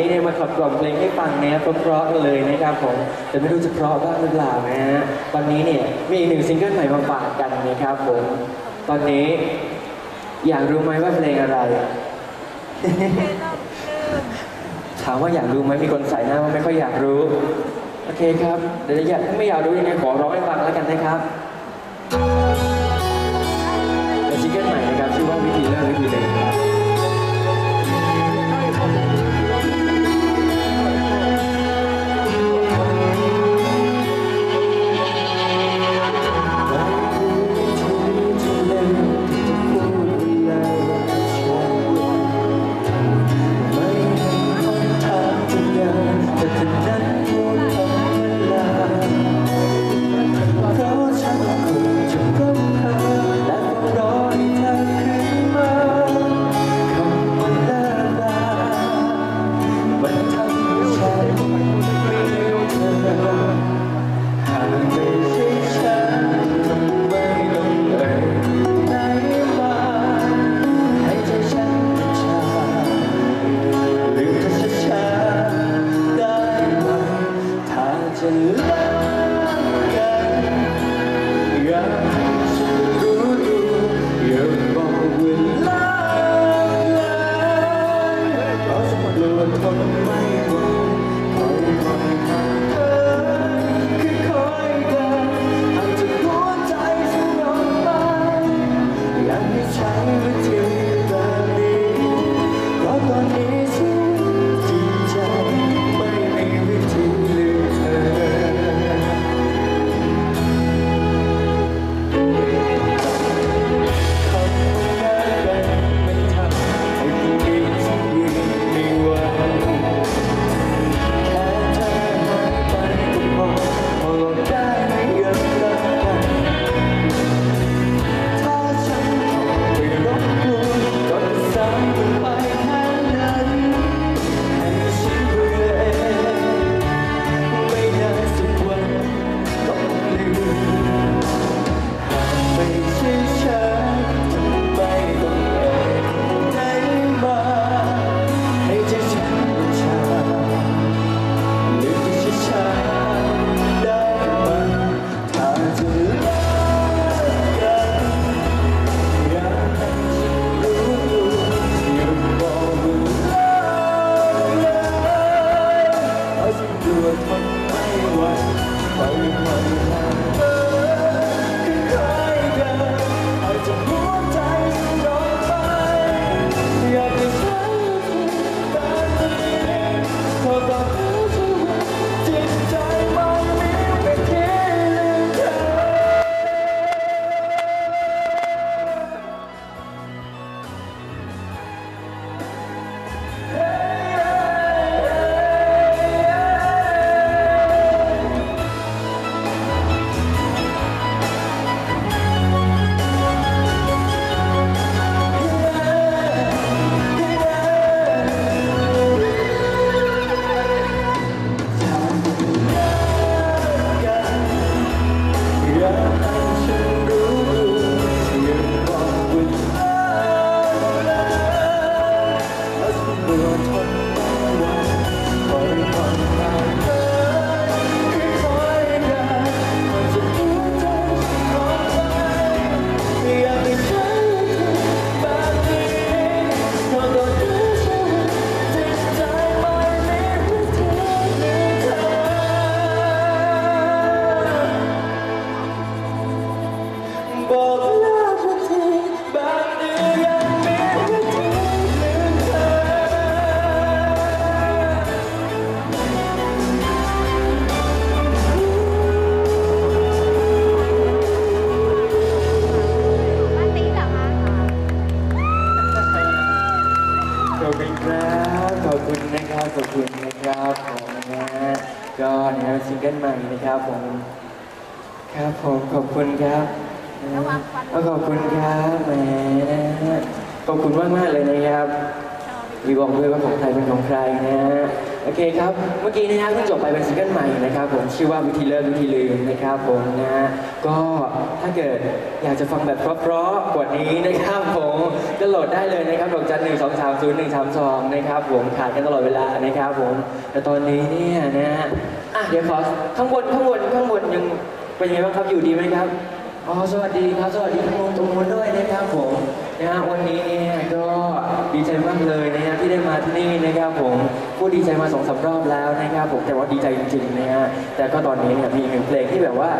นี้เนี่ยมาขับกล่อมเพลงให้ฟังนะเพราะๆกันเลยนะครับผมแต่ไม่รู้จะเพราะบ้างหรือเปล่านะฮะวันนี้เนี่ยมีอีกหนึ่งซิงเกิลใหม่มาฝากกันนะครับผมตอนนี้ อยากรู้ไหมว่าเพลงอะไรถามว่าอยากรู้ไหมมีคนใส่หน้าว่าไม่ค่อยอยากรู้โอเคครับเดี๋ยวอยากไม่อยากรู้ยังไงขอร้องให้ฟังแล้วกันนะครับเป็นซิงเกิลใหม่นะครับชื่อว่าวิธีเลิกวิธีหนึ่งครับ วั ครับขอบคุณนะครับผมนะฮะก็เนี่ยซิงเกิลใหม่นะครับผมครับผมขอบคุณครับนะก็ขอบคุณครับแหมนะฮะขอบคุณมากมากๆเลยนะครับมีบอกด้วยว่าของใครเป็นของใครนะฮะ โอเคครับ เมื่อกี้นะฮะเพิ่งจบไปเป็นซิงเกิลใหม่นะครับผมชื่อว่าวิธีเลิกวิธีลืมนะครับผมนะฮะก็ถ้าเกิดอยากจะฟังแบบเพราะๆกว่านี้นะครับผมก็โหลดได้เลยนะครับดอกจันหนึ่งสองสามศูนย์หนึ่งสามสองนะครับผมขาดกันตลอดเวลานะครับผมแต่ตอนนี้เนี่ยนะฮะอะเดี๋ยวขอข้างบนข้างบนข้างบนยังเป็นยังไงบ้างครับอยู่ดีไหมครับอ๋อสวัสดีครับสวัสดีทุกคนทุกคนด้วยนะครับผมนะฮะวันนี้เนี่ยก็ดีใจมากเลยนะฮะที่ได้มาที่นี่นะครับผม พูดดีใจมาสองสามรอบแล้วนะครับผมแต่ว่าดีใจจริงๆนะฮะแต่ก็ตอนนี้เนี่ยมีอีกหนึ่งเพลงที่แบบว่า